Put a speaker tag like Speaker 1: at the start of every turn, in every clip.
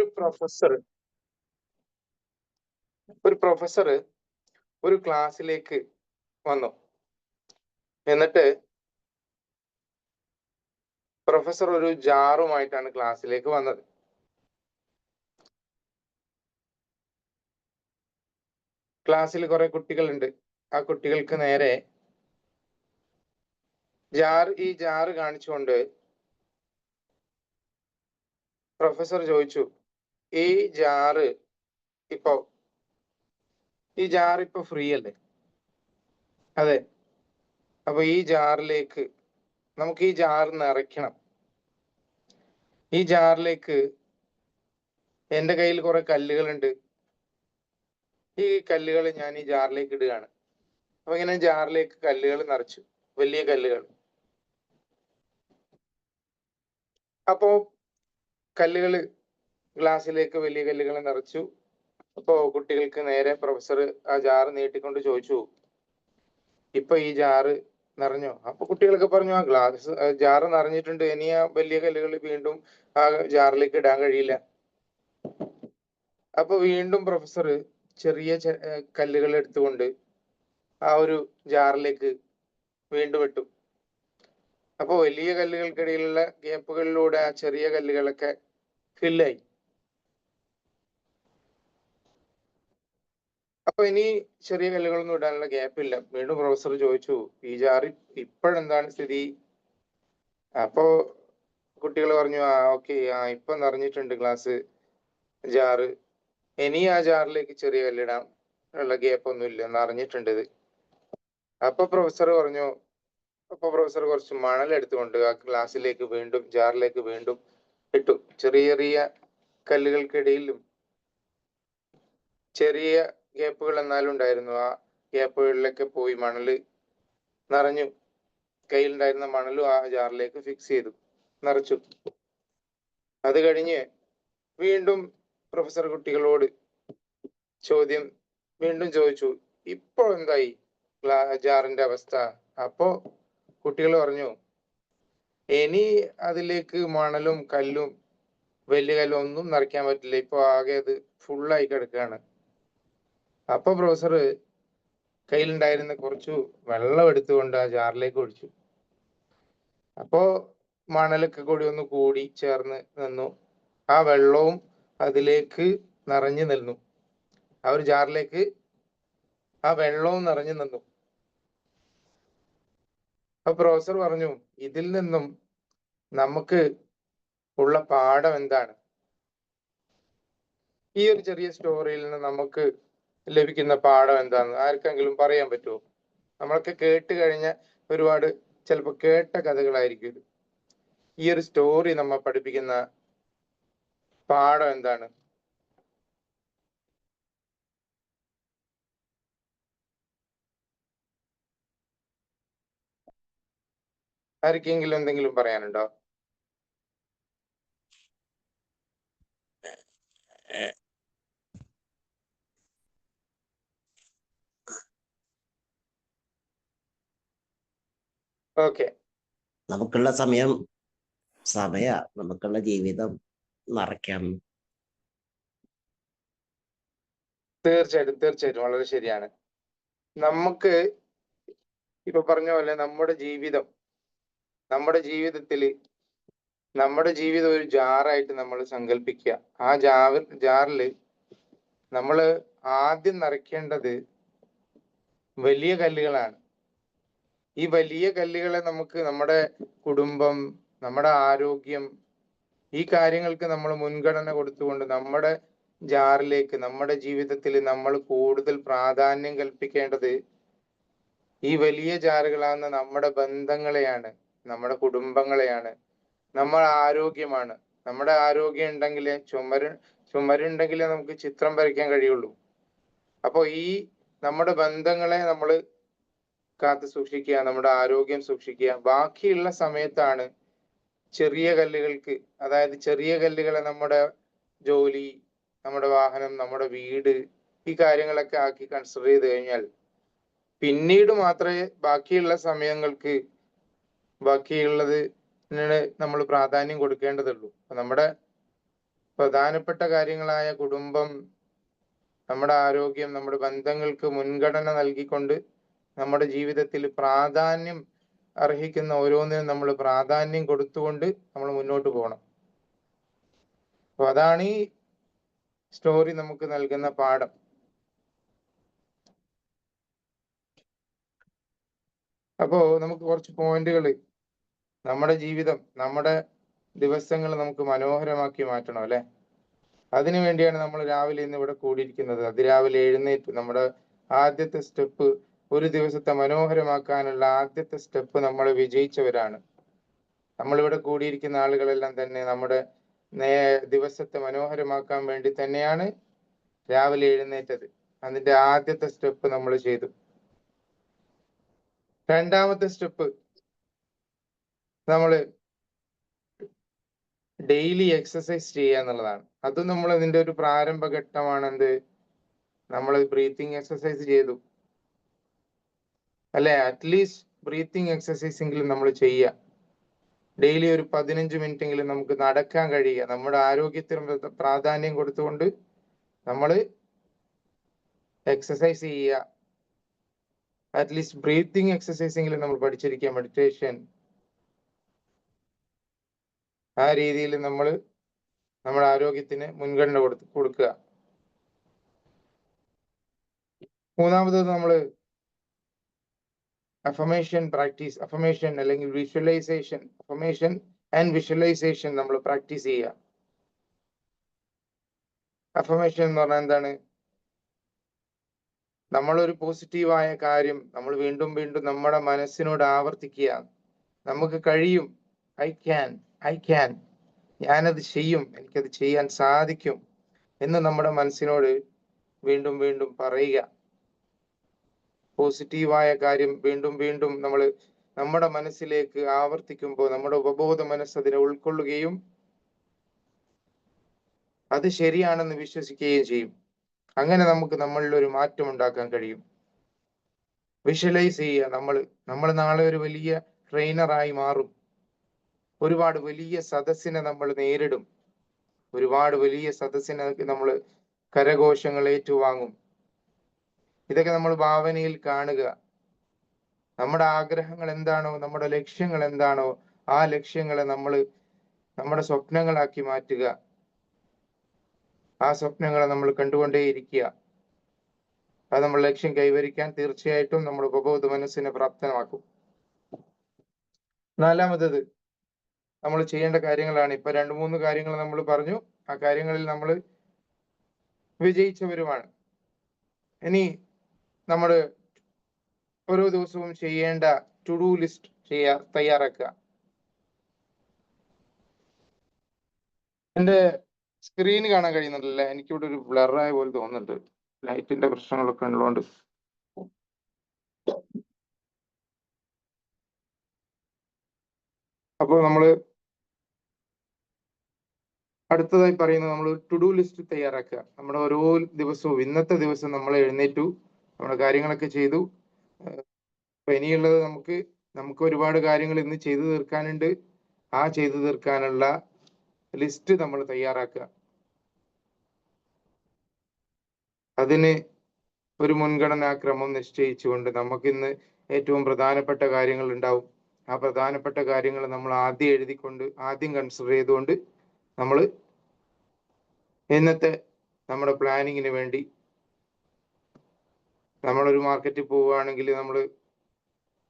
Speaker 1: ഒരു പ്രൊഫസർ ഒരു പ്രൊഫസർ ഒരു ക്ലാസ്സിലേക്ക് വന്നു. എന്നിട്ട് പ്രൊഫസർ ഒരു ജാറുമായിട്ടാണ് ക്ലാസ്സിലേക്ക് വന്നത്. ക്ലാസ്സിൽ കുറെ കുട്ടികളുണ്ട്. ആ കുട്ടികൾക്ക് നേരെ ജാർ ഈ ജാറ് കാണിച്ചുകൊണ്ട് പ്രൊഫസർ ചോദിച്ചു ഈ ജാറ് ഇപ്പോ ഈ ജാർ ഇപ്പൊ ഫ്രീ അല്ലേ? അതെ. അപ്പൊ ഈ ജാറിലേക്ക് നമുക്ക് ഈ ജാർ നിറയ്ക്കണം ഈ ജാറിലേക്ക് എന്റെ കയ്യിൽ കുറെ കല്ലുകളുണ്ട്. ഈ കല്ലുകൾ ഞാൻ ഈ ജാറിലേക്ക് ഇടുകയാണ്. അപ്പൊ ഇങ്ങനെ ജാറിലേക്ക് കല്ലുകൾ നിറച്ചു. വലിയ കല്ലുകൾ. അപ്പോ കല്ലുകൾ ഗ്ലാസ്സിലേക്ക് വലിയ കല്ലുകൾ നിറച്ചു. അപ്പോ കുട്ടികൾക്ക് നേരെ പ്രൊഫസർ ആ ജാറ് നീട്ടിക്കൊണ്ട് ചോദിച്ചു ഇപ്പൊ ഈ ജാറ് നിറഞ്ഞോ? അപ്പൊ കുട്ടികൾക്ക് പറഞ്ഞു ആ ഗ്ലാസ് ജാറ് നിറഞ്ഞിട്ടുണ്ട്. ഇനി ആ വലിയ കല്ലുകൾ വീണ്ടും ആ ജാറിലേക്ക് ഇടാൻ കഴിയില്ല. അപ്പൊ വീണ്ടും പ്രൊഫസർ ചെറിയ കല്ലുകൾ എടുത്തുകൊണ്ട് ആ ഒരു ജാറിലേക്ക് വീണ്ടും ഇട്ടു. അപ്പൊ വലിയ കല്ലുകൾക്കിടയിലുള്ള ഗ്യാപ്പുകളിലൂടെ ആ ചെറിയ കല്ലുകളൊക്കെ ഫില്ലായി അപ്പൊ ഇനി ചെറിയ കല്ലുകളൊന്നും ഇടാനുള്ള ഗ്യാപ്പ് ഇല്ല. വീണ്ടും പ്രൊഫസർ ചോദിച്ചു ഈ ജാറി ഇപ്പോഴെന്താണ് സ്ഥിതി? അപ്പോ കുട്ടികൾ പറഞ്ഞു ആ ഓക്കെ ആ ഇപ്പൊ നിറഞ്ഞിട്ടുണ്ട് ക്ലാസ് ജാറ്. ഇനി ആ ജാറിലേക്ക് ചെറിയ കല്ലിടാം ഉള്ള ഗ്യാപ്പ് ഒന്നും ഇല്ല നിറഞ്ഞിട്ടുണ്ട് ഇത്. അപ്പൊ പ്രൊഫസർ പറഞ്ഞു അപ്പൊ പ്രൊഫസർ കുറച്ച് മണൽ എടുത്തുകൊണ്ട് ആ ഗ്ലാസ്സിലേക്ക് വീണ്ടും ജാറിലേക്ക് വീണ്ടും ഇട്ടു. ചെറിയ ചെറിയ കല്ലുകൾക്കിടയിലും ചെറിയ ഗ്യാപ്പുകൾ എന്നാലും ഉണ്ടായിരുന്നു. ആ ഗ്യാപ്പുകളിലൊക്കെ പോയി മണൽ നിറഞ്ഞു. കയ്യിലുണ്ടായിരുന്ന മണലും ആ ജാറിലേക്ക് ഫിക്സ് ചെയ്തു. നിറച്ചു. അത് കഴിഞ്ഞ് വീണ്ടും പ്രൊഫസർ കുട്ടികളോട് ചോദ്യം വീണ്ടും ചോദിച്ചു ഇപ്പോൾ എന്തായി ജാറിന്റെ അവസ്ഥ? അപ്പോ കുട്ടികൾ പറഞ്ഞു ഇനി അതിലേക്ക് മണലും കല്ലും വലിയ കല്ലും ഒന്നും നിറയ്ക്കാൻ പറ്റില്ല. ഇപ്പൊ ആകെ അത് ഫുള്ളായി കിടക്കുകയാണ്. അപ്പൊ പ്രൊഫസർ കയ്യിലുണ്ടായിരുന്ന കുറച്ചു വെള്ളം എടുത്തുകൊണ്ട് ആ ജാറിലേക്ക് ഒഴിച്ചു. അപ്പോ മണലൊക്കെ കൂടി ഒന്ന് കൂടി ചേർന്ന് നിന്നു. ആ വെള്ളവും അതിലേക്ക് നിറഞ്ഞു നിന്നു. ആ ഒരു ജാറിലേക്ക് ആ വെള്ളവും നിറഞ്ഞു നിന്നു. അപ്പൊ പ്രൊഫസർ പറഞ്ഞു ഇതിൽ നിന്നും നമുക്ക് ഉള്ള പാഠം എന്താണ്? ഈ ഒരു ചെറിയ സ്റ്റോറിയിൽ നിന്ന് നമുക്ക് ലഭിക്കുന്ന പാഠം എന്താന്ന് ആർക്കെങ്കിലും പറയാൻ പറ്റുമോ നമ്മളൊക്കെ കേട്ട് കഴിഞ്ഞ ഒരുപാട് ചിലപ്പോൾ കേട്ട കഥകളായിരിക്കും ഈ ഒരു സ്റ്റോറി നമ്മ പഠിപ്പിക്കുന്ന പാഠം എന്താണ്? ആർക്കെങ്കിലും എന്തെങ്കിലും പറയാനുണ്ടോ?
Speaker 2: നമുക്കുള്ള സമയം സമയ നമുക്കുള്ള ജീവിതം നിറയ്ക്കാം
Speaker 1: തീർച്ചയായിട്ടും തീർച്ചയായിട്ടും. വളരെ ശരിയാണ്. നമുക്ക് ഇപ്പൊ പറഞ്ഞ പോലെ നമ്മുടെ ജീവിതം നമ്മുടെ ജീവിതത്തിൽ നമ്മുടെ ജീവിതം ഒരു ജാറായിട്ട് നമ്മൾ സങ്കല്പിക്കുക ആ ജാവ ജാറിൽ നമ്മൾ ആദ്യം നിറയ്ക്കേണ്ടത് വലിയ കല്ലുകളാണ്. ഈ വലിയ കല്ലുകളെ നമുക്ക് നമ്മുടെ കുടുംബം നമ്മുടെ ആരോഗ്യം ഈ കാര്യങ്ങൾക്ക് നമ്മൾ മുൻഗണന കൊടുത്തുകൊണ്ട് നമ്മുടെ ജാറിലേക്ക് നമ്മുടെ ജീവിതത്തിൽ നമ്മൾ കൂടുതൽ പ്രാധാന്യം കൽപ്പിക്കേണ്ടത് ഈ വലിയ ജാറുകളാകുന്ന നമ്മുടെ ബന്ധങ്ങളെയാണ് നമ്മുടെ കുടുംബങ്ങളെയാണ്. നമ്മുടെ ആരോഗ്യമാണ്. നമ്മുടെ ആരോഗ്യം ഉണ്ടെങ്കിലേ ചുമര് ചുമരുണ്ടെങ്കിലേ നമുക്ക് ചിത്രം വരയ്ക്കാൻ കഴിയുള്ളൂ. അപ്പോൾ ഈ നമ്മുടെ ബന്ധങ്ങളെ നമ്മൾ കാത്തു സൂക്ഷിക്കുക നമ്മുടെ ആരോഗ്യം സൂക്ഷിക്കുക. ബാക്കിയുള്ള സമയത്താണ് ചെറിയ കല്ലുകൾക്ക് അതായത് ചെറിയ കല്ലുകളെ നമ്മുടെ ജോലി നമ്മുടെ വാഹനം നമ്മുടെ വീട് ഈ കാര്യങ്ങളൊക്കെ ആക്കി കൺസിഡർ ചെയ്ത് കഴിഞ്ഞാൽ പിന്നീട് മാത്രമേ ബാക്കിയുള്ള സമയങ്ങൾക്ക് ബാക്കിയുള്ളത് നമ്മൾ പ്രാധാന്യം കൊടുക്കേണ്ടതുള്ളൂ. നമ്മുടെ പ്രധാനപ്പെട്ട കാര്യങ്ങളായ കുടുംബം നമ്മുടെ ആരോഗ്യം നമ്മുടെ ബന്ധങ്ങൾക്ക് മുൻഗണന നൽകിക്കൊണ്ട് നമ്മുടെ ജീവിതത്തിൽ പ്രാധാന്യം അർഹിക്കുന്ന ഓരോന്നിനും നമ്മൾ പ്രാധാന്യം കൊടുത്തുകൊണ്ട് നമ്മൾ മുന്നോട്ട് പോകണം. അപ്പൊ അതാണ് ഈ സ്റ്റോറി നമുക്ക് നൽകുന്ന പാഠം. അപ്പോ നമുക്ക് കുറച്ച് പോയിന്റുകൾ നമ്മുടെ ജീവിതം നമ്മുടെ ദിവസങ്ങൾ നമുക്ക് മനോഹരമാക്കി മാറ്റണം അല്ലെ? അതിനു വേണ്ടിയാണ് നമ്മൾ രാവിലെ ഇന്ന് ഇവിടെ കൂടിയിരിക്കുന്നത്. അതിരാവിലെ എഴുന്നേറ്റ് നമ്മുടെ ആദ്യത്തെ സ്റ്റെപ്പ് ഒരു ദിവസത്തെ മനോഹരമാക്കാനുള്ള ആദ്യത്തെ സ്റ്റെപ്പ് നമ്മൾ വിജയിച്ചവരാണ്. നമ്മളിവിടെ കൂടിയിരിക്കുന്ന ആളുകളെല്ലാം തന്നെ നമ്മുടെ നേ ദിവസത്തെ മനോഹരമാക്കാൻ വേണ്ടി തന്നെയാണ് രാവിലെ എഴുന്നേറ്റത്. അതിന്റെ ആദ്യത്തെ സ്റ്റെപ്പ് നമ്മൾ ചെയ്തു. രണ്ടാമത്തെ സ്റ്റെപ്പ് നമ്മൾ ഡെയിലി എക്സസൈസ് ചെയ്യുക എന്നുള്ളതാണ്. അതും നമ്മൾ ഇതിന്റെ ഒരു പ്രാരംഭ ഘട്ടമാണ് എന്ത്? നമ്മൾ ബ്രീത്തിങ് എക്സസൈസ് ചെയ്തു. അല്ലെ? അറ്റ്ലീസ്റ്റ് ബ്രീത്തിങ് എക്സസൈസ് എങ്കിലും നമ്മൾ ചെയ്യുക. ഡെയിലി ഒരു പതിനഞ്ച് മിനിറ്റ് എങ്കിലും നമുക്ക് നടക്കാൻ കഴിയുക. നമ്മുടെ ആരോഗ്യത്തിന് പ്രാധാന്യം കൊടുത്തുകൊണ്ട് നമ്മൾ എക്സസൈസ് ചെയ്യുക. അറ്റ്ലീസ്റ്റ് ബ്രീത്തിങ് എക്സസൈസ് എങ്കിലും നമ്മൾ പഠിച്ചിരിക്കുക. മെഡിറ്റേഷൻ ആ രീതിയിൽ നമ്മൾ നമ്മുടെ ആരോഗ്യത്തിന് മുൻഗണന കൊടുത്ത് കൊടുക്കുക. മൂന്നാമത് നമ്മൾ അഫമേഷൻ പ്രാക്ടീസ് അഫമേഷൻ അല്ലെങ്കിൽ വിഷ്വലൈസേഷൻ അഫമേഷൻ ആൻഡ് വിഷ്വലൈസേഷൻ നമ്മൾ പ്രാക്ടീസ് ചെയ്യുക. അഫമേഷൻ എന്ന് പറഞ്ഞാൽ എന്താണ്? നമ്മളൊരു പോസിറ്റീവായ കാര്യം നമ്മൾ വീണ്ടും വീണ്ടും നമ്മുടെ മനസ്സിനോട് ആവർത്തിക്കുക. നമുക്ക് കഴിയും. ഐ ക്യാൻ ഐ ക്യാൻ ഞാനത് ചെയ്യും. എനിക്കത് ചെയ്യാൻ സാധിക്കും എന്ന് നമ്മുടെ മനസ്സിനോട് വീണ്ടും വീണ്ടും പറയുക. പോസിറ്റീവായ കാര്യം വീണ്ടും വീണ്ടും നമ്മൾ നമ്മുടെ മനസ്സിലേക്ക് ആവർത്തിക്കുമ്പോൾ നമ്മുടെ ഉപബോധ മനസ്സ് അതിനെ ഉൾക്കൊള്ളുകയും അത് ശരിയാണെന്ന് വിശ്വസിക്കുകയും ചെയ്യും. അങ്ങനെ നമുക്ക് നമ്മളിൽ ഒരു മാറ്റം ഉണ്ടാക്കാൻ കഴിയും. വിഷ്വലൈസ് ചെയ്യുക. നമ്മൾ നമ്മൾ നാളെ ഒരു വലിയ ട്രെയിനറായി മാറും. ഒരുപാട് വലിയ സദസ്സിനെ നമ്മൾ നേരിടും. ഒരുപാട് വലിയ സദസ്സിനെ നമ്മൾ കരഘോഷങ്ങൾ ഏറ്റുവാങ്ങും. ഇതൊക്കെ നമ്മൾ ഭാവനയിൽ കാണുക. നമ്മുടെ ആഗ്രഹങ്ങൾ എന്താണോ നമ്മുടെ ലക്ഷ്യങ്ങൾ എന്താണോ ആ ലക്ഷ്യങ്ങളെ നമ്മൾ നമ്മുടെ സ്വപ്നങ്ങളാക്കി മാറ്റുക. ആ സ്വപ്നങ്ങളെ നമ്മൾ കണ്ടുകൊണ്ടേയിരിക്കുക. അത് നമ്മൾ ലക്ഷ്യം കൈവരിക്കാൻ തീർച്ചയായിട്ടും നമ്മൾ ഉപബോധ മനസ്സിനെ പ്രാപ്തമാക്കും. നാലാമത്തത് നമ്മൾ ചെയ്യേണ്ട കാര്യങ്ങളാണ്. ഇപ്പൊ രണ്ട് മൂന്ന് കാര്യങ്ങൾ നമ്മൾ പറഞ്ഞു. ആ കാര്യങ്ങളിൽ നമ്മൾ വിജയിച്ചവരുമാണ്. ഇനി നമ്മൾ ഓരോ ദിവസവും ചെയ്യേണ്ട ടു ഡു ലിസ്റ്റ് ചെയ്യാ തയ്യാറാക്കുക. എന്റെ സ്ക്രീൻ കാണാൻ കഴിയുന്നുണ്ടല്ലേ എനിക്കിവിടെ ഒരു ബ്ലറായ പോലെ തോന്നുന്നുണ്ട്. ലൈറ്റിന്റെ പ്രശ്നങ്ങളൊക്കെ ഉള്ളതുകൊണ്ട് അപ്പോൾ നമ്മൾ അടുത്തതായി പറയുന്നത് നമ്മൾ ടു ഡു ലിസ്റ്റ് തയ്യാറാക്കുക. നമ്മുടെ ഓരോ ദിവസവും ഇന്നത്തെ ദിവസം നമ്മൾ എഴുന്നേറ്റു. നമ്മുടെ കാര്യങ്ങളൊക്കെ ചെയ്തു. അപ്പൊ ഇനിയുള്ളത് നമുക്ക് നമുക്ക് ഒരുപാട് കാര്യങ്ങൾ ഇന്ന് ചെയ്തു തീർക്കാനുണ്ട്. ആ ചെയ്തു തീർക്കാനുള്ള ലിസ്റ്റ് നമ്മൾ തയ്യാറാക്കുക. അതിന് ഒരു മുൻഗണനാ ക്രമം നിശ്ചയിച്ചുകൊണ്ട് നമുക്കിന്ന് ഏറ്റവും പ്രധാനപ്പെട്ട കാര്യങ്ങൾ ഉണ്ടാവും. ആ പ്രധാനപ്പെട്ട കാര്യങ്ങൾ നമ്മൾ ആദ്യം എഴുതിക്കൊണ്ട് ആദ്യം കൺസിഡർ ചെയ്തുകൊണ്ട് നമ്മൾ ഇന്നത്തെ നമ്മുടെ പ്ലാനിങ്ങിന് വേണ്ടി നമ്മളൊരു മാർക്കറ്റിൽ പോവുകയാണെങ്കിൽ നമ്മൾ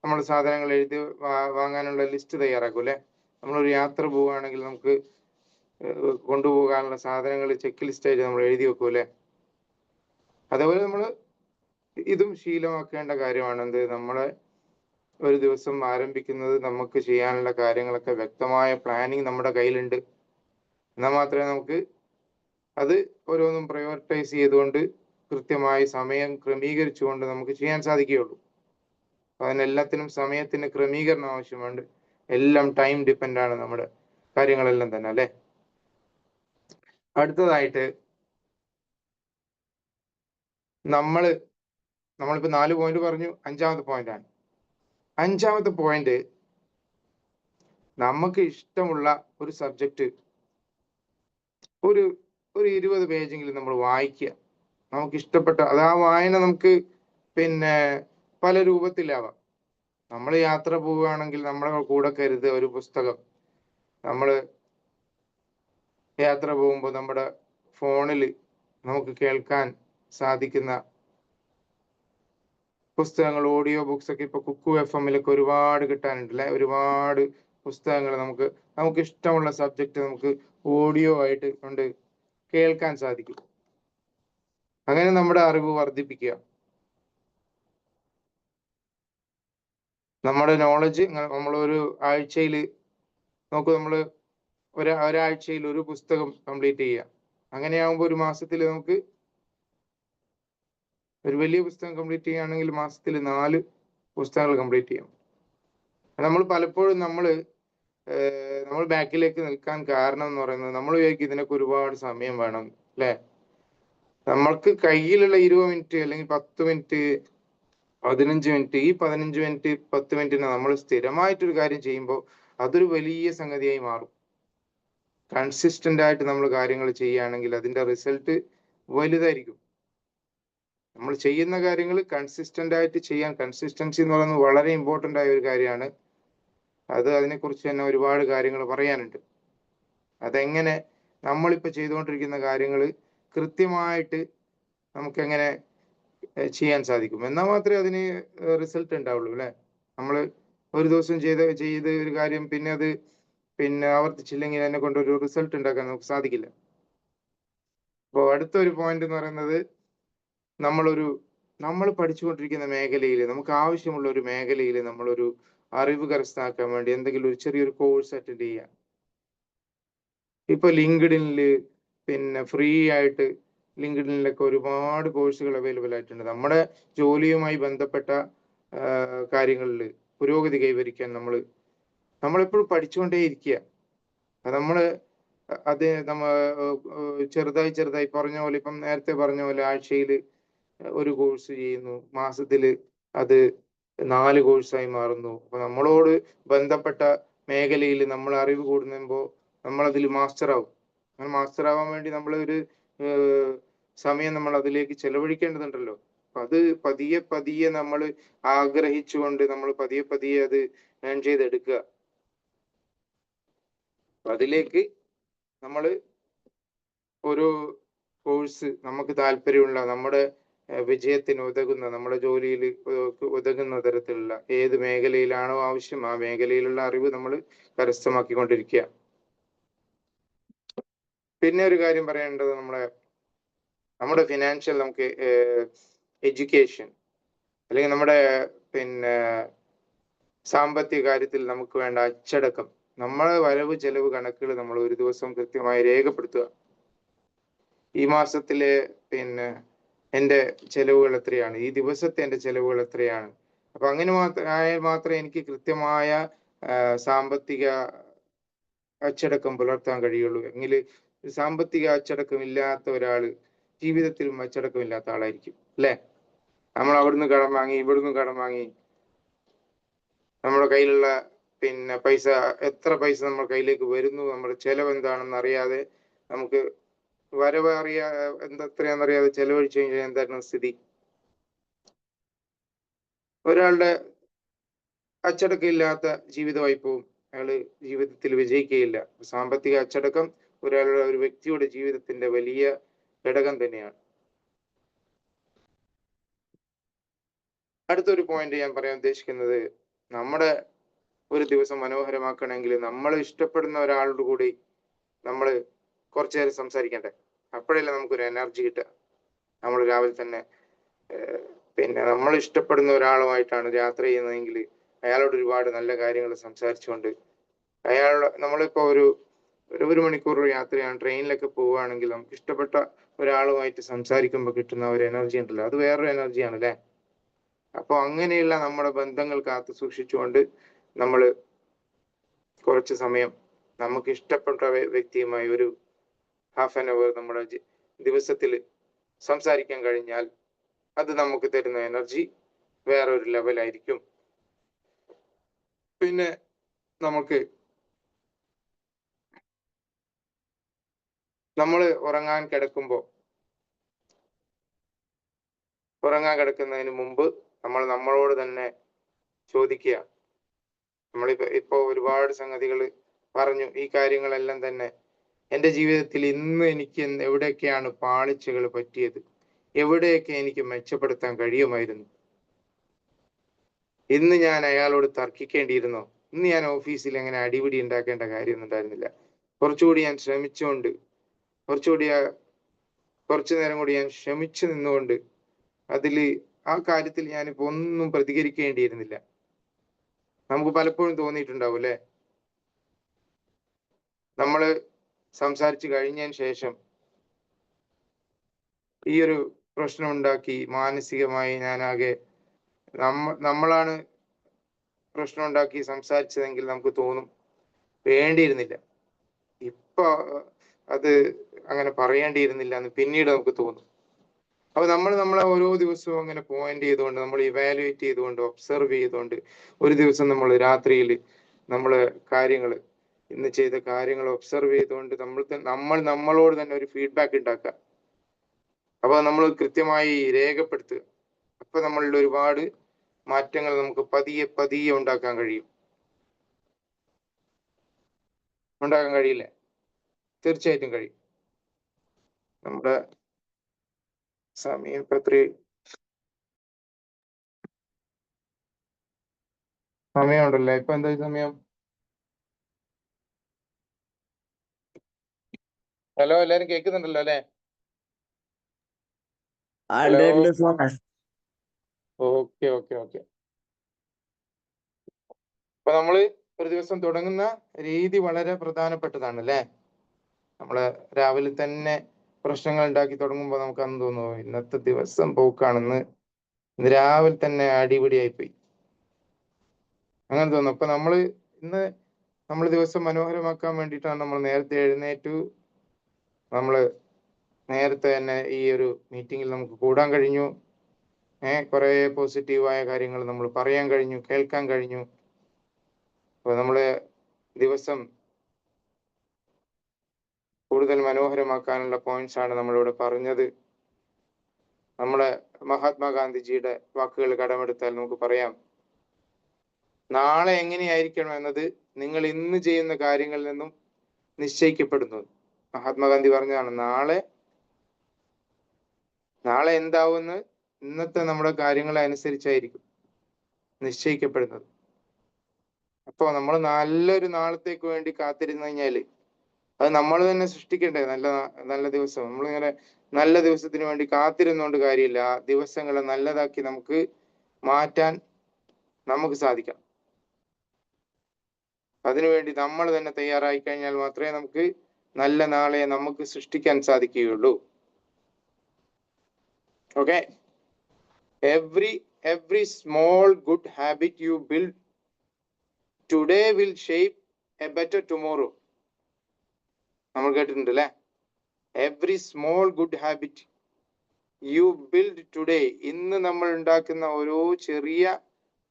Speaker 1: നമ്മൾ സാധനങ്ങൾ എഴുതി വാങ്ങാനുള്ള ലിസ്റ്റ് തയ്യാറാക്കും അല്ലെ? നമ്മളൊരു യാത്ര പോവുകയാണെങ്കിൽ നമുക്ക് കൊണ്ടുപോകാനുള്ള സാധനങ്ങൾ ചെക്ക് ലിസ്റ്റ് ആയിട്ട് നമ്മൾ എഴുതി വെക്കും അല്ലെ? അതേപോലെ നമ്മൾ ഇതും ശീലമാക്കേണ്ട കാര്യമാണ്. എന്ത്? നമ്മളെ ഒരു ദിവസം ആരംഭിക്കുന്നത് നമുക്ക് ചെയ്യാനുള്ള കാര്യങ്ങളൊക്കെ വ്യക്തമായ പ്ലാനിങ് നമ്മുടെ കയ്യിലുണ്ട്. എന്നാൽ മാത്രമേ നമുക്ക് അത് ഓരോന്നും പ്രയോറിറ്റൈസ് ചെയ്തുകൊണ്ട് കൃത്യമായി സമയം ക്രമീകരിച്ചുകൊണ്ട് നമുക്ക് ചെയ്യാൻ സാധിക്കുകയുള്ളൂ. അതിനെല്ലാത്തിനും സമയത്തിന് ക്രമീകരണം ആവശ്യമുണ്ട്. എല്ലാം ടൈം ഡിപ്പെൻഡ് ആണ് നമ്മുടെ കാര്യങ്ങളെല്ലാം തന്നെ അല്ലെ? അടുത്തതായിട്ട് നമ്മൾ നമ്മളിപ്പോ നാല് പോയിന്റ് പറഞ്ഞു അഞ്ചാമത്തെ പോയിന്റ് ആണ്. അഞ്ചാമത്തെ പോയിന്റ് നമുക്ക് ഇഷ്ടമുള്ള ഒരു സബ്ജക്റ്റ് ഒരു ഒരു ഇരുപത് പേജെങ്കിലും നമ്മൾ വായിക്കുക. നമുക്ക് ഇഷ്ടപ്പെട്ട അത് ആ വായന നമുക്ക് പിന്നെ പല രൂപത്തിലാവാം. നമ്മൾ യാത്ര പോവുകയാണെങ്കിൽ നമ്മളെ കൂടെ കരുത് ഒരു പുസ്തകം. നമ്മൾ യാത്ര പോകുമ്പോൾ നമ്മുടെ ഫോണിൽ നമുക്ക് കേൾക്കാൻ സാധിക്കുന്ന പുസ്തകങ്ങൾ ഓഡിയോ ബുക്സ് ഒക്കെ ഇപ്പൊ കുക്കു എഫ് എമ്മിലൊക്കെ ഒരുപാട് കിട്ടാനുണ്ട് അല്ലെ? ഒരുപാട് പുസ്തകങ്ങൾ നമുക്ക് നമുക്ക് ഇഷ്ടമുള്ള സബ്ജക്റ്റ് നമുക്ക് ഓഡിയോ ആയിട്ട് കൊണ്ട് കേൾക്കാൻ സാധിക്കും. അങ്ങനെ നമ്മുടെ അറിവ് വർദ്ധിപ്പിക്കുക. നമ്മുടെ നോളജ് ഒരു ആഴ്ചയിൽ നോക്കൂ നമ്മൾ ഒരു ഒരാഴ്ചയിൽ ഒരു പുസ്തകം കംപ്ലീറ്റ് ചെയ്യുക. അങ്ങനെയാകുമ്പോൾ ഒരു മാസത്തിൽ നമുക്ക് ഒരു വലിയ പുസ്തകം കംപ്ലീറ്റ് ചെയ്യുകയാണെങ്കിൽ മാസത്തിൽ നാല് പുസ്തകങ്ങൾ കംപ്ലീറ്റ് ചെയ്യാം. നമ്മൾ പലപ്പോഴും നമ്മൾ നമ്മൾ ബാക്കിലേക്ക് നിൽക്കാൻ കാരണം എന്ന് പറയുന്നത് നമ്മൾ വിചാരിക്കും ഇതിനൊക്കെ ഒരുപാട് സമയം വേണം അല്ലെ? നമ്മൾക്ക് കയ്യിലുള്ള ഇരുപത് മിനിറ്റ് അല്ലെങ്കിൽ പത്ത് മിനിറ്റ് പതിനഞ്ച് മിനിറ്റ് ഈ പതിനഞ്ച് മിനിറ്റ് പത്ത് മിനിറ്റിന് നമ്മൾ സ്ഥിരമായിട്ടൊരു കാര്യം ചെയ്യുമ്പോൾ അതൊരു വലിയ സംഗതിയായി മാറും. കൺസിസ്റ്റന്റ് ആയിട്ട് നമ്മൾ കാര്യങ്ങൾ ചെയ്യുകയാണെങ്കിൽ അതിന്റെ റിസൾട്ട് വലുതായിരിക്കും. നമ്മൾ ചെയ്യുന്ന കാര്യങ്ങൾ കൺസിസ്റ്റന്റ് ആയിട്ട് ചെയ്യാൻ കൺസിസ്റ്റൻസി എന്ന് പറയുന്നത് വളരെ ഇമ്പോർട്ടന്റ് ആയ ഒരു കാര്യമാണ്. അത് അതിനെക്കുറിച്ച് തന്നെ ഒരുപാട് കാര്യങ്ങൾ പറയാനുണ്ട്. അതെങ്ങനെ നമ്മളിപ്പോൾ ചെയ്തുകൊണ്ടിരിക്കുന്ന കാര്യങ്ങൾ കൃത്യമായിട്ട് നമുക്ക് എങ്ങനെ ചെയ്യാൻ സാധിക്കും. എന്നാൽ മാത്രമേ അതിന് റിസൾട്ട് ഉണ്ടാവുള്ളൂ അല്ലെ? നമ്മൾ ഒരു ദിവസം ചെയ്ത ചെയ്ത് ഒരു കാര്യം പിന്നെ അത് പിന്നെ ആവർത്തിച്ചില്ലെങ്കിൽ അതിനെ കൊണ്ട് ഒരു റിസൾട്ട് ഉണ്ടാക്കാൻ നമുക്ക് സാധിക്കില്ല. അപ്പോൾ അടുത്തൊരു പോയിന്റ് എന്ന് പറയുന്നത് നമ്മളൊരു നമ്മൾ പഠിച്ചുകൊണ്ടിരിക്കുന്ന മേഖലയിൽ നമുക്ക് ആവശ്യമുള്ള ഒരു മേഖലയിൽ നമ്മളൊരു അറിവ് കരസ്ഥാക്കാൻ വേണ്ടി എന്തെങ്കിലും ഒരു ചെറിയൊരു കോഴ്സ് അറ്റൻഡ് ചെയ്യുക. ഇപ്പൊ ലിങ്ക്ഡിനിൽ പിന്നെ ഫ്രീ ആയിട്ട് ലിങ്ക്ഡിനിലൊക്കെ ഒരുപാട് കോഴ്സുകൾ അവൈലബിൾ ആയിട്ടുണ്ട്. നമ്മുടെ ജോലിയുമായി ബന്ധപ്പെട്ട കാര്യങ്ങളിൽ പുരോഗതി കൈവരിക്കാൻ നമ്മൾ നമ്മളെപ്പോഴും പഠിച്ചുകൊണ്ടേ ഇരിക്കുക നമ്മൾ അത് നമ്മ ചെറുതായി ചെറുതായി പറഞ്ഞ പോലെ ഇപ്പം നേരത്തെ പറഞ്ഞ പോലെ ആഴ്ചയിൽ ഒരു കോഴ്സ് ചെയ്യുന്നു. മാസത്തിൽ അത് നാല് കോഴ്സായി മാറുന്നു. അപ്പൊ നമ്മളോട് ബന്ധപ്പെട്ട മേഖലയിൽ നമ്മൾ അറിവ് കൂടുമ്പോൾ നമ്മൾ അതിൽ മാസ്റ്റർ ആവും അങ്ങനെ മാസ്റ്റർ ആവാൻ വേണ്ടി നമ്മൾ ഒരു സമയം നമ്മൾ അതിലേക്ക് ചെലവഴിക്കേണ്ടതുണ്ടല്ലോ. അപ്പൊ അത് പതിയെ പതിയെ നമ്മൾ ആഗ്രഹിച്ചുകൊണ്ട് നമ്മൾ പതിയെ പതിയെ അത് ഏൺ ചെയ്തെടുക്കുക. അതിലേക്ക് നമ്മൾ ഒരു കോഴ്സ് നമുക്ക് താല്പര്യമുള്ള നമ്മുടെ വിജയത്തിന് ഉതകുന്ന നമ്മുടെ ജോലിയിൽ ഉതകുന്ന തരത്തിലുള്ള ഏത് മേഖലയിലാണോ ആവശ്യം ആ മേഖലയിലുള്ള അറിവ് നമ്മൾ കരസ്ഥമാക്കിക്കൊണ്ടിരിക്കുക. പിന്നെ ഒരു കാര്യം പറയേണ്ടത് നമ്മുടെ നമ്മുടെ ഫിനാൻഷ്യൽ നമുക്ക് എഡ്യൂക്കേഷൻ അല്ലെങ്കിൽ നമ്മുടെ പിന്നെ സാമ്പത്തിക കാര്യത്തിൽ നമുക്ക് വേണ്ട അച്ചടക്കം നമ്മളെ വരവ് ചെലവ് കണക്കുകൾ നമ്മൾ ഒരു ദിവസം കൃത്യമായി രേഖപ്പെടുത്തുക. ഈ മാസത്തിലെ പിന്നെ എന്റെ ചെലവുകൾ എത്രയാണ്? ഈ ദിവസത്തെ എന്റെ ചെലവുകൾ എത്രയാണ്? അപ്പൊ അങ്ങനെ മാത്രം ആയാൽ മാത്രമേ എനിക്ക് കൃത്യമായ സാമ്പത്തിക അച്ചടക്കം പുലർത്താൻ കഴിയുള്ളൂ. എങ്കിൽ സാമ്പത്തിക അച്ചടക്കം ഇല്ലാത്ത ഒരാൾ ജീവിതത്തിലും അച്ചടക്കം ഇല്ലാത്ത ആളായിരിക്കും അല്ലെ? നമ്മൾ അവിടുന്ന് കടം വാങ്ങി ഇവിടുന്ന് കടം വാങ്ങി നമ്മുടെ കയ്യിലുള്ള പിന്നെ പൈസ എത്ര പൈസ നമ്മൾ കയ്യിലേക്ക് വരുന്നു നമ്മുടെ ചെലവ് എന്താണെന്ന് അറിയാതെ നമുക്ക് വരവ് അറിയാ എന്തത്രയാണെന്ന് അറിയാതെ ചെലവഴിച്ചു കഴിഞ്ഞാൽ എന്തായിരുന്നു സ്ഥിതി? ഒരാളുടെ അച്ചടക്കം ഇല്ലാത്ത ജീവിതമായി പോവും അയാൾ ജീവിതത്തിൽ വിജയിക്കുകയില്ല. സാമ്പത്തിക അച്ചടക്കം ഒരാളുടെ ഒരു വ്യക്തിയുടെ ജീവിതത്തിന്റെ വലിയ ഘടകം തന്നെയാണ്. അടുത്തൊരു പോയിന്റ് ഞാൻ പറയാൻ ഉദ്ദേശിക്കുന്നത് നമ്മുടെ ഒരു ദിവസം മനോഹരമാക്കണമെങ്കിൽ നമ്മൾ ഇഷ്ടപ്പെടുന്ന ഒരാളോട് കൂടി നമ്മൾ കുറച്ചു നേരം സംസാരിക്കണ്ടേ? അപ്പോഴല്ലേ നമുക്കൊരു എനർജി കിട്ടുക. നമ്മൾ രാവിലെ തന്നെ പിന്നെ നമ്മൾ ഇഷ്ടപ്പെടുന്ന ഒരാളുമായിട്ടാണ് യാത്ര ചെയ്യുന്നതെങ്കിൽ അയാളോട് ഒരുപാട് നല്ല കാര്യങ്ങൾ സംസാരിച്ചുകൊണ്ട് അയാളുടെ നമ്മളിപ്പോ ഒരു ഒരു ഒരു മണിക്കൂർ യാത്രയാണ്. ട്രെയിനിലൊക്കെ പോവുകയാണെങ്കിൽ നമുക്ക് ഇഷ്ടപ്പെട്ട ഒരാളുമായിട്ട് സംസാരിക്കുമ്പോൾ കിട്ടുന്ന ഒരു എനർജി ഉണ്ടല്ലോ. അത് വേറൊരു എനർജിയാണ് അല്ലേ? അപ്പോൾ അങ്ങനെയുള്ള നമ്മുടെ ബന്ധങ്ങൾ കാത്തു സൂക്ഷിച്ചുകൊണ്ട് നമ്മൾ കുറച്ച് സമയം നമുക്ക് ഇഷ്ടപ്പെട്ട വ്യക്തിയുമായി ഒരു ഹാഫ് ആൻ അവർ നമ്മുടെ ദിവസത്തിൽ സംസാരിക്കാൻ കഴിഞ്ഞാൽ അത് നമുക്ക് തരുന്ന എനർജി വേറൊരു ലെവലായിരിക്കും പിന്നെ നമുക്ക് നമ്മൾ ഉറങ്ങാൻ കിടക്കുമ്പോൾ ഉറങ്ങാൻ കിടക്കുന്നതിന് മുമ്പ് നമ്മൾ നമ്മളോട് തന്നെ ചോദിക്കുക. നമ്മളിപ്പോ ഇപ്പോ ഒരുപാട് സംഗതികൾ പറഞ്ഞു. ഈ കാര്യങ്ങളെല്ലാം തന്നെ എന്റെ ജീവിതത്തിൽ ഇന്ന് എനിക്ക് എവിടെയൊക്കെയാണ് പാളിച്ചകൾ പറ്റിയത്? എവിടെയൊക്കെ എനിക്ക് മെച്ചപ്പെടുത്താൻ കഴിയുമായിരുന്നു? ഇന്ന് ഞാൻ അയാളോട് തർക്കിക്കേണ്ടിയിരുന്നോ? ഇന്ന് ഞാൻ ഓഫീസിൽ അങ്ങനെ അടിപിടി ഉണ്ടാക്കേണ്ട കാര്യമൊന്നും ഉണ്ടായിരുന്നില്ല. കുറച്ചുകൂടി ഞാൻ ശ്രമിച്ചുകൊണ്ട് കുറച്ചുകൂടി കുറച്ചു നേരം കൂടി ഞാൻ ക്ഷമിച്ചു നിന്നുകൊണ്ട് അതിൽ ആ കാര്യത്തിൽ ഞാനിപ്പോ ഒന്നും പ്രതികരിക്കേണ്ടിയിരുന്നില്ല. നമുക്ക് പലപ്പോഴും തോന്നിയിട്ടുണ്ടാവും അല്ലെ? നമ്മൾ സംസാരിച്ചു കഴിഞ്ഞതിന് ശേഷം ഈ ഒരു പ്രശ്നം ഉണ്ടാക്കി മാനസികമായി ഞാനാകെ നമ്മ നമ്മളാണ് പ്രശ്നം ഉണ്ടാക്കി സംസാരിച്ചതെങ്കിൽ നമുക്ക് തോന്നും വേണ്ടിയിരുന്നില്ല ഇപ്പൊ അത് അങ്ങനെ പറയേണ്ടിയിരുന്നില്ല എന്ന് പിന്നീട് നമുക്ക് തോന്നും. അപ്പൊ നമ്മൾ നമ്മളെ ഓരോ ദിവസവും അങ്ങനെ പോയിന്റ് ചെയ്തുകൊണ്ട് നമ്മൾ ഇവാലുവേറ്റ് ചെയ്തുകൊണ്ട് ഒബ്സർവ് ചെയ്തുകൊണ്ട് ഒരു ദിവസം നമ്മൾ രാത്രിയിൽ നമ്മൾ കാര്യങ്ങൾ ഇന്ന് ചെയ്ത കാര്യങ്ങൾ ഒബ്സർവ് ചെയ്തുകൊണ്ട് നമ്മൾ നമ്മൾ നമ്മളോട് തന്നെ ഒരു ഫീഡ്ബാക്ക് ഉണ്ടാക്കുക അപ്പൊ നമ്മൾ കൃത്യമായി രേഖപ്പെടുത്തുക. അപ്പൊ നമ്മളിൽ ഒരുപാട് മാറ്റങ്ങൾ നമുക്ക് പതിയെ പതിയെ ഉണ്ടാക്കാൻ കഴിയും. ഉണ്ടാക്കാൻ കഴിയില്ലേ? തീർച്ചയായിട്ടും കഴിയും. നമ്മുടെ സമയം സമയമുണ്ടല്ലേ? ഇപ്പൊ എന്താ സമയം? ഹലോ എല്ലാരും കേൾക്കുന്നുണ്ടല്ലോ അല്ലെ. Okay okay okay. അപ്പൊ നമ്മൾ ഒരു ദിവസം തുടങ്ങുന്ന രീതി വളരെ പ്രധാനപ്പെട്ടതാണ് അല്ലേ? നമ്മൾ രാവിലെ തന്നെ പ്രശ്നങ്ങൾ ഉണ്ടാക്കി തുടങ്ങുമ്പോൾ നമുക്ക് അന്ന് തോന്നുന്നു ഇന്നത്തെ ദിവസം പോക്കാണെന്ന്. ഇന്ന് രാവിലെ തന്നെ അടിപിടിയായി പോയി അങ്ങനെ തോന്നുന്നു അപ്പൊ നമ്മൾ ഇന്ന് നമ്മൾ ദിവസം മനോഹരമാക്കാൻ വേണ്ടിയിട്ടാണ് നമ്മൾ നേരത്തെ എഴുന്നേറ്റു. നമ്മൾ നേരത്തെ തന്നെ ഈ ഒരു മീറ്റിംഗിൽ നമുക്ക് കൂടാൻ കഴിഞ്ഞു. ഏഹ് കുറെ പോസിറ്റീവായ കാര്യങ്ങൾ നമ്മൾ പറയാൻ കഴിഞ്ഞു കേൾക്കാൻ കഴിഞ്ഞു. അപ്പൊ നമ്മൾ ദിവസം കൂടുതൽ മനോഹരമാക്കാനുള്ള പോയിന്റ്സ് ആണ് നമ്മളിവിടെ പറഞ്ഞത്. നമ്മുടെ മഹാത്മാഗാന്ധിജിയുടെ വാക്കുകൾ കടമെടുത്താൽ നമുക്ക് പറയാം. നാളെ എങ്ങനെയായിരിക്കണം എന്നത് നിങ്ങൾ ഇന്ന് ചെയ്യുന്ന കാര്യങ്ങളിൽ നിന്നും നിശ്ചയിക്കപ്പെടുന്നു. മഹാത്മാഗാന്ധി പറഞ്ഞതാണ് നാളെ നാളെ എന്താവുമെന്ന് ഇന്നത്തെ നമ്മുടെ കാര്യങ്ങളെ അനുസരിച്ചായിരിക്കും നിശ്ചയിക്കപ്പെടുന്നത്. അപ്പൊ നമ്മൾ നല്ലൊരു നാളത്തേക്ക് വേണ്ടി കാത്തിരുന്നു കഴിഞ്ഞാൽ അത് നമ്മൾ തന്നെ സൃഷ്ടിക്കണ്ടേ നല്ല നല്ല ദിവസം. നമ്മളിങ്ങനെ നല്ല ദിവസത്തിന് വേണ്ടി കാത്തിരുന്നോണ്ട് കാര്യമില്ല. ആ ദിവസങ്ങളെ നല്ലതാക്കി നമുക്ക് മാറ്റാൻ നമുക്ക് സാധിക്കാം. അതിനുവേണ്ടി നമ്മൾ തന്നെ തയ്യാറായി കഴിഞ്ഞാൽ മാത്രമേ നമുക്ക് നല്ല നാളെ നമുക്ക് സൃഷ്ടിക്കാൻ സാധിക്കുകയുള്ളൂ. Okay? Every every small good habit you build today will shape a better tomorrow നമ്മൾ കേട്ടിട്ടുണ്ട് അല്ലെ every small good habit you build today ഇന്ന് നമ്മൾ ഉണ്ടാക്കുന്ന ഓരോ ചെറിയ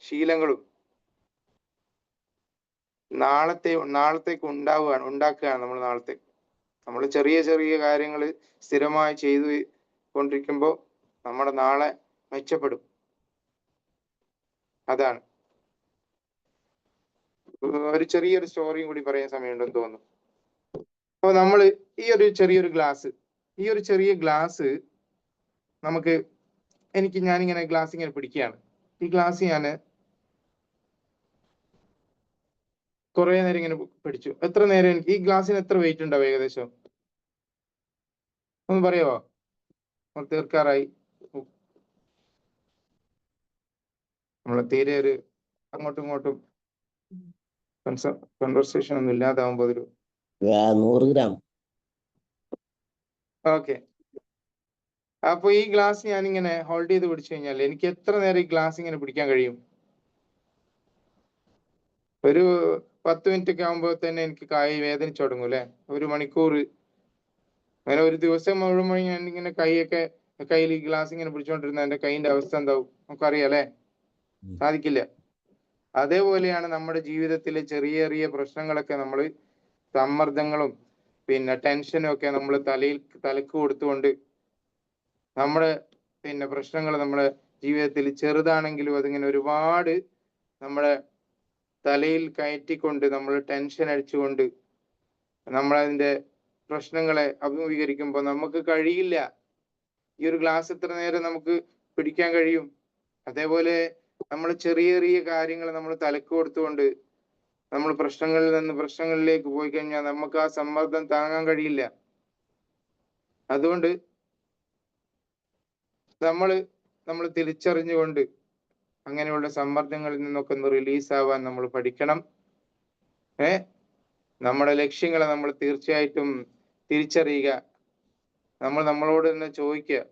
Speaker 1: ശീലങ്ങളും നാളത്തെ നാളത്തേക്ക് ഉണ്ടാവുകയാണ് ഉണ്ടാക്കുകയാണ് നമ്മൾ നാളത്തേക്ക് നമ്മൾ ചെറിയ ചെറിയ കാര്യങ്ങൾ സ്ഥിരമായി ചെയ്തു കൊണ്ടിരിക്കുമ്പോൾ നമ്മുടെ നാളെ മെച്ചപ്പെടും. അതാണ്. ഒരു ചെറിയൊരു സ്റ്റോറിയും കൂടി പറയാൻ സമയമുണ്ടെന്ന് തോന്നുന്നു. അപ്പൊ നമ്മൾ ഈ ഒരു ചെറിയൊരു ഗ്ലാസ് ഈ ഒരു ചെറിയ ഗ്ലാസ് നമുക്ക് എനിക്ക് ഞാനിങ്ങനെ ഗ്ലാസ് ഇങ്ങനെ പിടിക്കുകയാണ്. ഈ ഗ്ലാസ് ഞാൻ കുറെ നേരം ഇങ്ങനെ പിടിച്ചു. എത്ര നേരം എനിക്ക് ഈ ഗ്ലാസ്സിന് എത്ര വെയിറ്റ് ഉണ്ടാവും ഏകദേശം? ഒന്ന് പറയാവോ? നമ്മൾ തീർക്കാറായി. നമ്മളെ തീരെ ഒരു അങ്ങോട്ടും ഇങ്ങോട്ടും കൺവെർസേഷൻ ഒന്നും ഇല്ലാതാവുമ്പോ ഒരു
Speaker 2: നൂറ് ഗ്രാം.
Speaker 1: ഓക്കെ. അപ്പൊ ഈ ഗ്ലാസ് ഞാൻ ഇങ്ങനെ ഹോൾഡ് ചെയ്ത് പിടിച്ചു കഴിഞ്ഞാൽ എനിക്ക് എത്ര നേരം ഈ ഗ്ലാസ് ഇങ്ങനെ പിടിക്കാൻ കഴിയും? ഒരു പത്ത് മിനിറ്റ് ഒക്കെ ആകുമ്പോൾ തന്നെ എനിക്ക് കൈ വേദനിച്ചു തുടങ്ങും അല്ലെ? ഒരു മണിക്കൂർ. അങ്ങനെ ഒരു ദിവസം മുഴുവൻ ഞാൻ ഇങ്ങനെ കൈയൊക്കെ കയ്യിൽ ഈ ഗ്ലാസ് ഇങ്ങനെ പിടിച്ചോണ്ടിരുന്ന എന്റെ കൈയിന്റെ അവസ്ഥ എന്താവും? നമുക്കറിയാം അല്ലെ? സാധിക്കില്ല. അതേപോലെയാണ് നമ്മുടെ ജീവിതത്തിലെ ചെറിയ ചെറിയ പ്രശ്നങ്ങളൊക്കെ നമ്മൾ സമ്മർദ്ദങ്ങളും പിന്നെ ടെൻഷനും ഒക്കെ നമ്മൾ തലയിൽ തലക്ക് കൊടുത്തുകൊണ്ട് നമ്മുടെ പിന്നെ പ്രശ്നങ്ങൾ നമ്മുടെ ജീവിതത്തിൽ ചെറുതാണെങ്കിലും അതിങ്ങനെ ഒരുപാട് നമ്മുടെ തലയിൽ കയറ്റിക്കൊണ്ട് നമ്മൾ ടെൻഷൻ അടിച്ചുകൊണ്ട് നമ്മളതിന്റെ പ്രശ്നങ്ങളെ അഭിമുഖീകരിക്കുമ്പോൾ നമുക്ക് കഴിയില്ല. ഈ ഒരു ഗ്ലാസ് എത്ര നേരം നമുക്ക് പിടിക്കാൻ കഴിയും. അതേപോലെ നമ്മൾ ചെറിയ ചെറിയ കാര്യങ്ങൾ നമ്മൾ തലക്ക് കൊടുത്തുകൊണ്ട് നമ്മൾ പ്രശ്നങ്ങളിൽ നിന്ന് പ്രശ്നങ്ങളിലേക്ക് പോയി കഴിഞ്ഞാൽ നമുക്ക് ആ സമ്മർദ്ദം താങ്ങാൻ കഴിയില്ല. അതുകൊണ്ട് നമ്മൾ നമ്മൾ തിരിച്ചറിഞ്ഞുകൊണ്ട് അങ്ങനെയുള്ള സമ്മർദ്ദങ്ങളിൽ നിന്നൊക്കെ ഒന്ന് റിലീസ് ആവാൻ നമ്മൾ പഠിക്കണം. ഏ? നമ്മുടെ ലക്ഷ്യങ്ങളെ നമ്മൾ തീർച്ചയായിട്ടും തിരിച്ചറിയുക. നമ്മൾ നമ്മളോട് തന്നെ ചോദിക്കുക.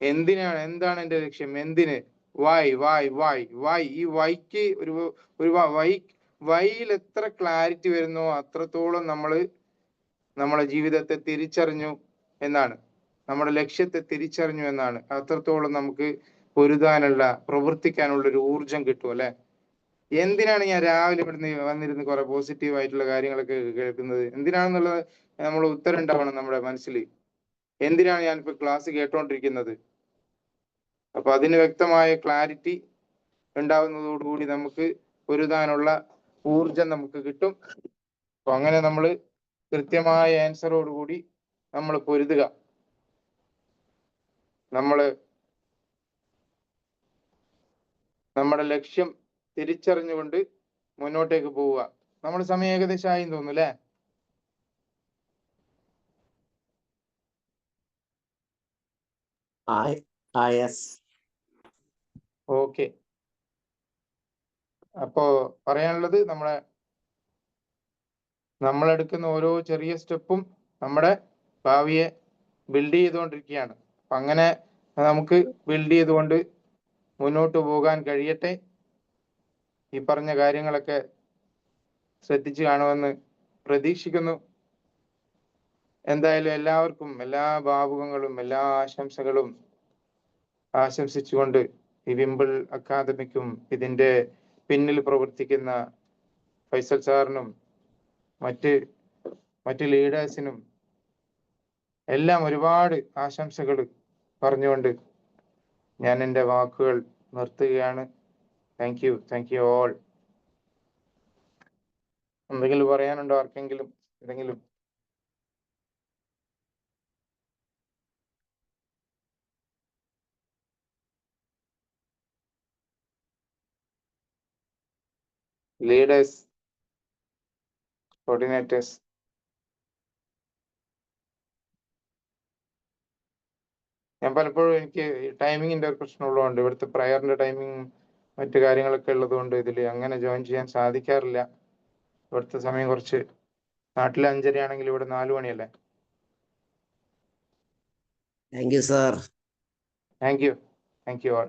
Speaker 1: എന്തിനാണ് എന്താണ് എന്റെ ലക്ഷ്യം? എന്തിന്? വായ് വായ് വായ് വായ് ഈ വൈക്ക് ഒരു ഒരു വൈ വൈയിൽ എത്ര ക്ലാരിറ്റി വരുന്നോ അത്രത്തോളം നമ്മൾ നമ്മളെ ജീവിതത്തെ തിരിച്ചറിഞ്ഞു എന്നാണ്. നമ്മുടെ ലക്ഷ്യത്തെ തിരിച്ചറിഞ്ഞു എന്നാണ്. അത്രത്തോളം നമുക്ക് പൊരുതാനുള്ള പ്രവർത്തിക്കാനുള്ള ഒരു ഊർജം കിട്ടും അല്ലെ? എന്തിനാണ് ഞാൻ രാവിലെ ഇവിടുന്ന് വന്നിരുന്ന് കുറെ പോസിറ്റീവ് ആയിട്ടുള്ള കാര്യങ്ങളൊക്കെ കേൾക്കുന്നത്? എന്തിനാണെന്നുള്ളത് നമ്മൾ ഉത്തരം ഉണ്ടാവണം നമ്മുടെ മനസ്സിൽ. എന്തിനാണ് ഞാൻ ഇപ്പൊ ക്ലാസ് കേട്ടോണ്ടിരിക്കുന്നത്? അപ്പൊ അതിന് വ്യക്തമായ ക്ലാരിറ്റി ഉണ്ടാവുന്നതോടുകൂടി നമുക്ക് പൊരുതാനുള്ള ഊർജം നമുക്ക് കിട്ടും. അപ്പൊ അങ്ങനെ നമ്മൾ കൃത്യമായ ആൻസറോടുകൂടി നമ്മൾ പൊരുതുക. നമ്മൾ നമ്മുടെ ലക്ഷ്യം തിരിച്ചറിഞ്ഞുകൊണ്ട് മുന്നോട്ടേക്ക് പോവുക. നമ്മൾ സമയം ഏകദേശം ആയി തോന്നുന്നു അല്ലേ? ഓക്കെ അപ്പോ പറയാനുള്ളത് നമ്മളെ എടുക്കുന്ന ഓരോ ചെറിയ സ്റ്റെപ്പും നമ്മുടെ ഭാവിയെ ബിൽഡ് ചെയ്തുകൊണ്ടിരിക്കുകയാണ്. അപ്പൊ അങ്ങനെ നമുക്ക് ബിൽഡ് ചെയ്തുകൊണ്ട് മുന്നോട്ട് പോകാൻ കഴിയട്ടെ. ഈ പറഞ്ഞ കാര്യങ്ങളൊക്കെ ശ്രദ്ധിച്ചു കാണുമെന്ന് പ്രതീക്ഷിക്കുന്നു. എന്തായാലും എല്ലാവർക്കും എല്ലാ ഭാവുകങ്ങളും എല്ലാ ആശംസകളും ആശംസിച്ചുകൊണ്ട് ഈ വിമ്പിൾ അക്കാദമിക്കും ഇതിന്റെ പിന്നിൽ പ്രവർത്തിക്കുന്ന ഫൈസൽ സാറിനും മറ്റ് മറ്റ് ലീഡേഴ്സിനും എല്ലാം ഒരുപാട് ആശംസകൾ പറഞ്ഞുകൊണ്ട് ഞാൻ എന്റെ വാക്കുകൾ നിർത്തുകയാണ്. Thank you thank you all എന്തെങ്കിലും പറയാനുണ്ടോ ആർക്കെങ്കിലും? എന്തെങ്കിലും ലീഡേഴ്സ് coordinators, ഞാൻ പലപ്പോഴും എനിക്ക് ടൈമിങ്ങിന്റെ ഒരു പ്രശ്നമുള്ളതുകൊണ്ട് ഇവിടുത്തെ പ്രയറിന്റെ ടൈമിങ് മറ്റു കാര്യങ്ങളൊക്കെ ഉള്ളതുകൊണ്ട് ഇതിൽ അങ്ങനെ ജോയിൻ ചെയ്യാൻ സാധിക്കാറില്ല. ഇവിടുത്തെ സമയം കുറച്ച്. നാട്ടിലെ അഞ്ചര ആണെങ്കിൽ ഇവിടെ നാലു മണിയല്ലേ?
Speaker 2: Thank you sir
Speaker 1: thank you thank you all